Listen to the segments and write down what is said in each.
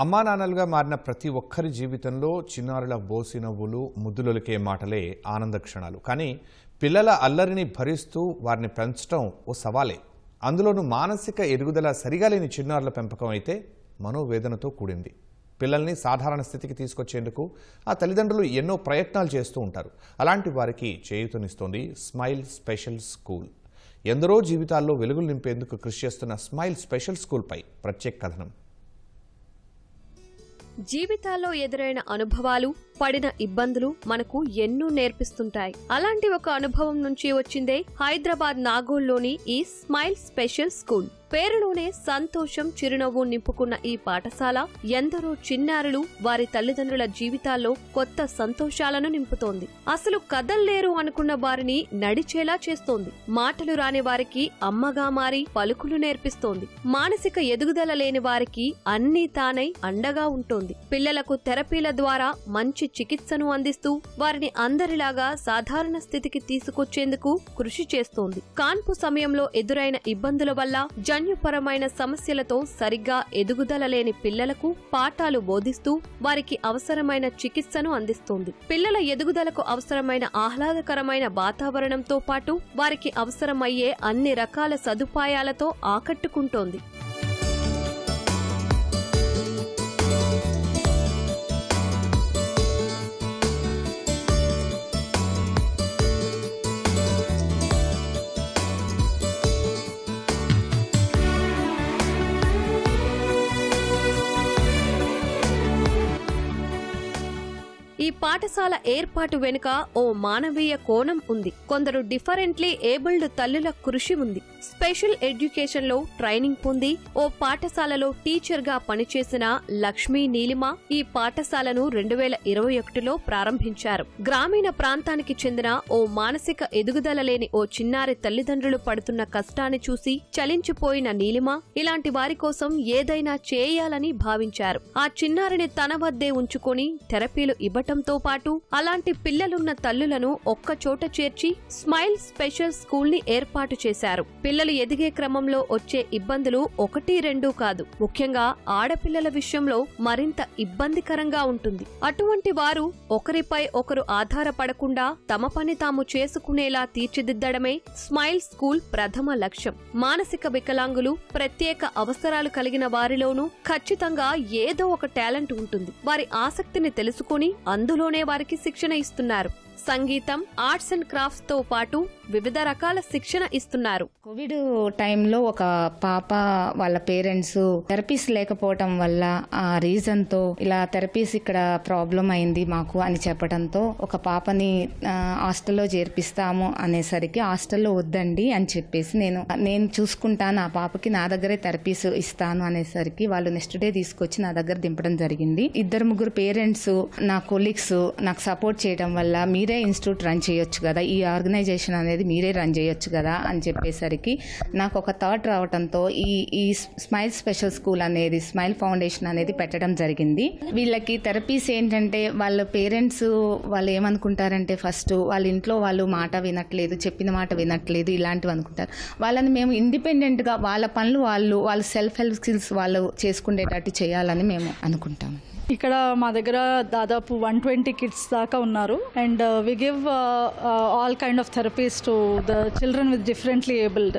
అమ్మా నాన్నలుగా మారిన ప్రతి ఒక్కరి జీవితంలో చిన్నారుల బోసి నవ్వులు ముద్దులొలికే మాటలే ఆనంద క్షణాలు. కానీ పిల్లల అల్లరిని భరిస్తూ వారిని పెంచడం ఓ సవాలే. అందులోనూ మానసిక ఎదుగుదల సరిగా లేని చిన్నారుల పెంపకం అయితే మనోవేదనతో కూడింది. పిల్లల్ని సాధారణ స్థితికి తీసుకొచ్చేందుకు ఆ తల్లిదండ్రులు ఎన్నో ప్రయత్నాలు చేస్తూ ఉంటారు. అలాంటి వారికి చేయూతనిస్తోంది స్మైల్ స్పెషల్ స్కూల్. ఎందరో జీవితాల్లో వెలుగులు నింపేందుకు కృషి చేస్తున్న స్మైల్ స్పెషల్ స్కూల్పై ప్రత్యేక కథనం. జీవితాల్లో ఎదురైన అనుభవాలు పడిన ఇబ్బందులు మనకు ఎన్నో నేర్పిస్తుంటాయి. అలాంటి ఒక అనుభవం నుంచి వచ్చిందే హైదరాబాద్ నాగోల్లోని ఈ స్మైల్ స్పెషల్ స్కూల్. పేరులోనే సంతోషం చిరునవ్వు నింపుకున్న ఈ పాఠశాల ఎందరో చిన్నారులు వారి తల్లిదండ్రుల జీవితాల్లో కొత్త సంతోషాలను నింపుతోంది. అసలు కదల్లేరు అనుకున్న వారిని నడిచేలా చేస్తోంది. మాటలు రాని వారికి అమ్మగా మారి పలుకులు నేర్పిస్తోంది. మానసిక ఎదుగుదల లేని వారికి అన్నీ తానై అండగా ఉంటోంది. పిల్లలకు థెరపీల ద్వారా మంచి చికిత్సను అందిస్తూ వారిని అందరిలాగా సాధారణ స్థితికి తీసుకొచ్చేందుకు కృషి చేస్తోంది. కాన్పు సమయంలో ఎదురైన ఇబ్బందుల వల్ల జన్యుపరమైన సమస్యలతో సరిగ్గా ఎదుగుదల లేని పిల్లలకు పాఠాలు బోధిస్తూ వారికి అవసరమైన చికిత్సను అందిస్తోంది. పిల్లల ఎదుగుదలకు అవసరమైన ఆహ్లాదకరమైన వాతావరణంతో పాటు వారికి అవసరమయ్యే అన్ని రకాల సదుపాయాలతో ఆకట్టుకుంటోంది. ఈ పాఠశాల ఏర్పాటు వెనుక ఓ మానవీయ కోణం ఉంది. కొందరు డిఫరెంట్లీ ఏబుల్డ్ తల్లుల కృషి ఉంది. స్పెషల్ ఎడ్యుకేషన్లో ట్రైనింగ్ పొంది ఓ పాఠశాలలో టీచర్గా పనిచేసిన లక్ష్మీ నీలిమ ఈ పాఠశాలను రెండు వేల ఇరవై ఒకటిలో ప్రారంభించారు. గ్రామీణ ప్రాంతానికి చెందిన ఓ మానసిక ఎదుగుదల లేని ఓ చిన్నారి తల్లిదండ్రులు పడుతున్న కష్టాన్ని చూసి చలించిపోయిన నీలిమ ఇలాంటి వారి కోసం ఏదైనా చేయాలని భావించారు. ఆ చిన్నారిని తన వద్దే ఉంచుకొని థెరపీలు ఇవ్వటంతో పాటు అలాంటి పిల్లలున్న తల్లులను ఒక్కచోట చేర్చి స్మైల్ స్పెషల్ స్కూల్ని ఏర్పాటు చేశారు. పిల్లలు ఎదిగే క్రమంలో వచ్చే ఇబ్బందులు ఒకటి రెండు కాదు. ముఖ్యంగా ఆడపిల్లల విషయంలో మరింత ఇబ్బందికరంగా ఉంటుంది. అటువంటి వారు ఒకరిపై ఒకరు ఆధారపడకుండా తమ పని తాము చేసుకునేలా తీర్చిదిద్దడమే స్మైల్ స్కూల్ ప్రథమ లక్ష్యం. మానసిక వికలాంగులు ప్రత్యేక అవసరాలు కలిగిన వారిలోనూ ఖచ్చితంగా ఏదో ఒక టాలెంట్ ఉంటుంది. వారి ఆసక్తిని తెలుసుకుని అందులోనే వారికి శిక్షణ ఇస్తున్నారు. సంగీతం ఆర్ట్స్ అండ్ క్రాఫ్ట్స్తో పాటు వివిధ రకాల శిక్షణ ఇస్తున్నారు. కోవిడ్ టైంలో ఒక పాప వాళ్ళ పేరెంట్స్ థెరపీస్ లేకపోవటం వల్ల ఆ రీజన్తో ఇలా థెరపీస్ ఇక్కడ ప్రాబ్లం అయింది మాకు అని చెప్పడంతో ఒక పాపని హాస్టల్లో చేర్పిస్తాము అనేసరికి హాస్టల్లో వద్దండి అని చెప్పేసి నేను నేను చూసుకుంటాను ఆ పాపకి నా దగ్గరే థెరపీస్ ఇస్తాను అనేసరికి వాళ్ళు నెక్స్ట్ డే తీసుకొచ్చి నా దగ్గర దింపడం జరిగింది. ఇద్దరు ముగ్గురు పేరెంట్స్ నా కొలీగ్స్ నాకు సపోర్ట్ చేయడం వల్ల మీరు ఇన్స్టిట్యూట్ రన్ చేయొచ్చు కదా. ఈ ఆర్గనైజేషన్ అనేది మీరే రన్ చేయొచ్చు కదా అని చెప్పేసరికి నాకు ఒక థాట్ రావడంతో ఈ ఈ స్మైల్ స్పెషల్ స్కూల్ అనేది స్మైల్ ఫౌండేషన్ అనేది పెట్టడం జరిగింది. వీళ్ళకి థెరపీస్ ఏంటంటే వాళ్ళ పేరెంట్స్ వాళ్ళు ఏమనుకుంటారంటే ఫస్ట్ వాళ్ళ ఇంట్లో వాళ్ళు మాట వినట్లేదు చెప్పిన మాట వినట్లేదు ఇలాంటివి అనుకుంటారు. వాళ్ళని మేము ఇండిపెండెంట్గా వాళ్ళ పనులు వాళ్ళు వాళ్ళ సెల్ఫ్ హెల్ప్ స్కిల్స్ వాళ్ళు చేసుకునేటట్టు చేయాలని మేము అనుకుంటాము ఇక్కడ మా దగ్గర దాదాపు వన్ ట్వంటీ కిడ్స్ దాకా ఉన్నారు. And we give all kind of therapies to the children with differently abled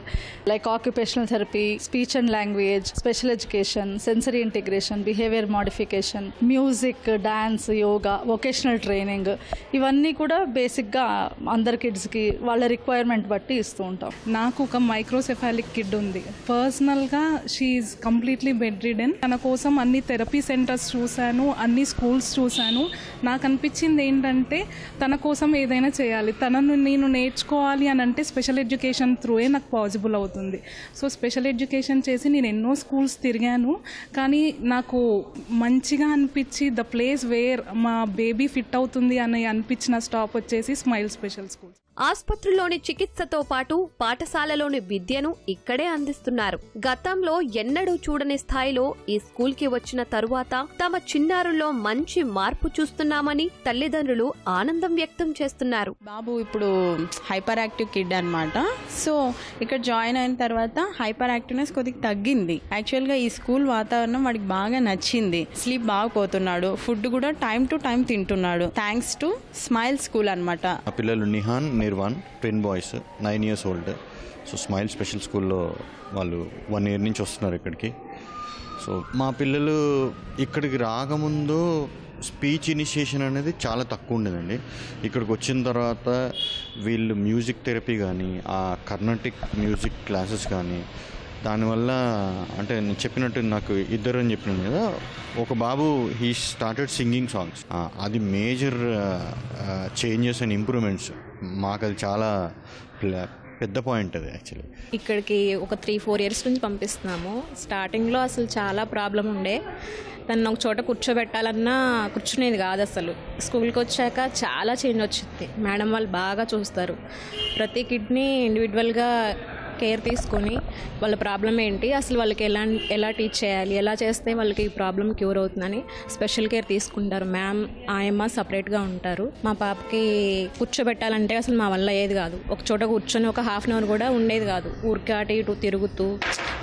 like occupational therapy speech and language special education sensory integration behaviour modification music dance yoga vocational training ఇవన్నీ కూడా బేసిక్గా అందరి కిడ్స్కి వాళ్ళ requirement బట్టి ఇస్తూ ఉంటాం. నాకు ఒక మైక్రోసెఫాలిక్ కిడ్ ఉంది. పర్సనల్గా షీఈ్ కంప్లీట్లీ బెడ్ రిడెన్ తన కోసం అన్ని థెరపీ సెంటర్స్ చూశాను అన్ని స్కూల్స్ చూశాను. నాకు అనిపించింది ఏంటంటే తన కోసం ఏదైనా చేయాలి. తనను నేను నేర్చుకోవాలి అని అంటే స్పెషల్ ఎడ్యుకేషన్ త్రూయే నాకు పాసిబుల్ అవుతుంది. సో స్పెషల్ ఎడ్యుకేషన్ చేసి నేను ఎన్నో స్కూల్స్ తిరిగాను. కానీ నాకు మంచిగా అనిపించి ద ప్లేస్ వేర్ మా బేబీ ఫిట్ అవుతుంది అని అనిపించిన స్టాప్ వచ్చేసి స్మైల్ స్పెషల్ స్కూల్స్ ఆస్పత్రిలోని చికిత్సతో పాటు పాఠశాలలోని విద్యను ఇక్కడే అందిస్తున్నారు. గతంలో ఎన్నడూ చూడని స్థాయిలో ఈ స్కూల్కి వచ్చిన తరువాత తమ చిన్నారుల్లో మంచి మార్పు చూస్తున్నామని తల్లిదండ్రులు ఆనందం వ్యక్తం చేస్తున్నారు. బాబు ఇప్పుడు హైపర్ యాక్టివ్ కిడ్ అనమాట సో ఇక్కడ జాయిన్ అయిన తర్వాత హైపర్ యాక్టివ్నెస్ కొద్దిగా తగ్గింది. యాక్చువల్గా ఈ స్కూల్ వాతావరణం వాడికి బాగా నచ్చింది. స్లీప్ బాగా పోతున్నాడు. ఫుడ్ కూడా టైం టు టైం తింటున్నాడు. థ్యాంక్స్ టు స్మైల్ స్కూల్ అనమాట పిల్లలు Nihan Nirvan twin boys nine years old so smile special స్కూల్లో వాళ్ళు వన్ ఇయర్ నుంచి వస్తున్నారు ఇక్కడికి. సో మా పిల్లలు ఇక్కడికి రాకముందు స్పీచ్ ఇనిషియేషన్ అనేది చాలా తక్కువ ఉండేదండి. ఇక్కడికి వచ్చిన తర్వాత వీళ్ళు మ్యూజిక్ థెరపీ కానీ ఆ కర్ణాటిక్ మ్యూజిక్ క్లాసెస్ కానీ దానివల్ల అంటే నేను చెప్పినట్టు నాకు ఇద్దరు అని చెప్పినాను కదా ఒక బాబు హీ స్టార్టెడ్ సింగింగ్ సాంగ్స్ అది మేజర్ చేంజెస్ అండ్ ఇంప్రూవ్మెంట్స్ మాకు అది చాలా పెద్ద పాయింట్ అది యాక్చువల్లీ. ఇక్కడికి ఒక త్రీ ఫోర్ ఇయర్స్ నుంచి పంపిస్తున్నాము. స్టార్టింగ్లో అసలు చాలా ప్రాబ్లం ఉండే. తను ఒక చోట కూర్చోబెట్టాలన్నా కూర్చునేది కాదు అసలు. స్కూల్కి వచ్చాక చాలా చేంజ్ వచ్చింది. మేడం వాళ్ళు బాగా చూస్తారు. ప్రతి కిడ్నీ ఇండివిజువల్గా కేర్ తీసుకొని వాళ్ళ ప్రాబ్లం ఏంటి అసలు వాళ్ళకి ఎలా ఎలా టీచ్ చేయాలి ఎలా చేస్తే వాళ్ళకి ఈ ప్రాబ్లం క్యూర్ అవుతుందని స్పెషల్ కేర్ తీసుకుంటారు. మ్యామ్ ఆయమ్మ సపరేట్గా ఉంటారు. మా పాపకి కూర్చోబెట్టాలంటే అసలు మా వల్ల ఏది కాదు. ఒక చోట కూర్చొని ఒక హాఫ్ అన్ అవర్ కూడా ఉండేది కాదు. ఊరికే అటు ఇటు తిరుగుతూ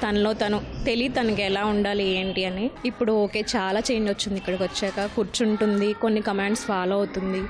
తనలో తను తెలియదు తనకి ఎలా ఉండాలి ఏంటి అని. ఇప్పుడు ఓకే చాలా చేంజ్ వచ్చింది ఇక్కడికి వచ్చాక. కూర్చుంటుంది కొన్ని కమాండ్స్ ఫాలో అవుతుంది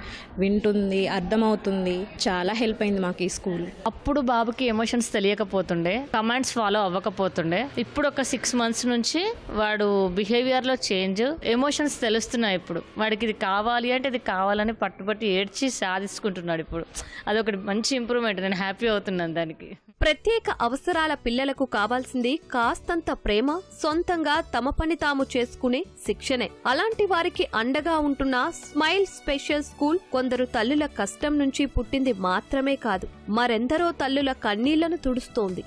వింటుంది అర్థమవుతుంది. చాలా హెల్ప్ అయింది మాకు ఈ స్కూల్ అప్పుడు బాబుకి ఎమోషన్స్ తెలియకపోతే అవ్వకపోతుండే. Commands follow అవ్వకపోతుండే. ఇప్పుడు ఒక సిక్స్ మంత్స్ నుంచి వాడు బిహేవియర్లో చేంజ్ ఎమోషన్స్ తెలుస్తున్నాయి ఇప్పుడు. వాడికి ఇది కావాలి అంటే ఇది కావాలని పట్టుబట్టి ఏడ్చి సాధించుకుంటున్నాడు ఇప్పుడు. అదొకటి మంచి ఇంప్రూవ్మెంట్ నేను హ్యాపీ అవుతున్నాను దానికి. ప్రత్యేక అవసరాల పిల్లలకు కావాల్సింది కాస్తంత ప్రేమ సొంతంగా తమ పని తాము చేసుకునే శిక్షణే అలాంటి వారికి అండగా ఉంటున్న స్మైల్ స్పెషల్ స్కూల్ కొందరు తల్లుల కష్టం నుంచి పుట్టింది మాత్రమే కాదు. మరెందరో తల్లుల కన్నీళ్ళను తుడుస్తూ donde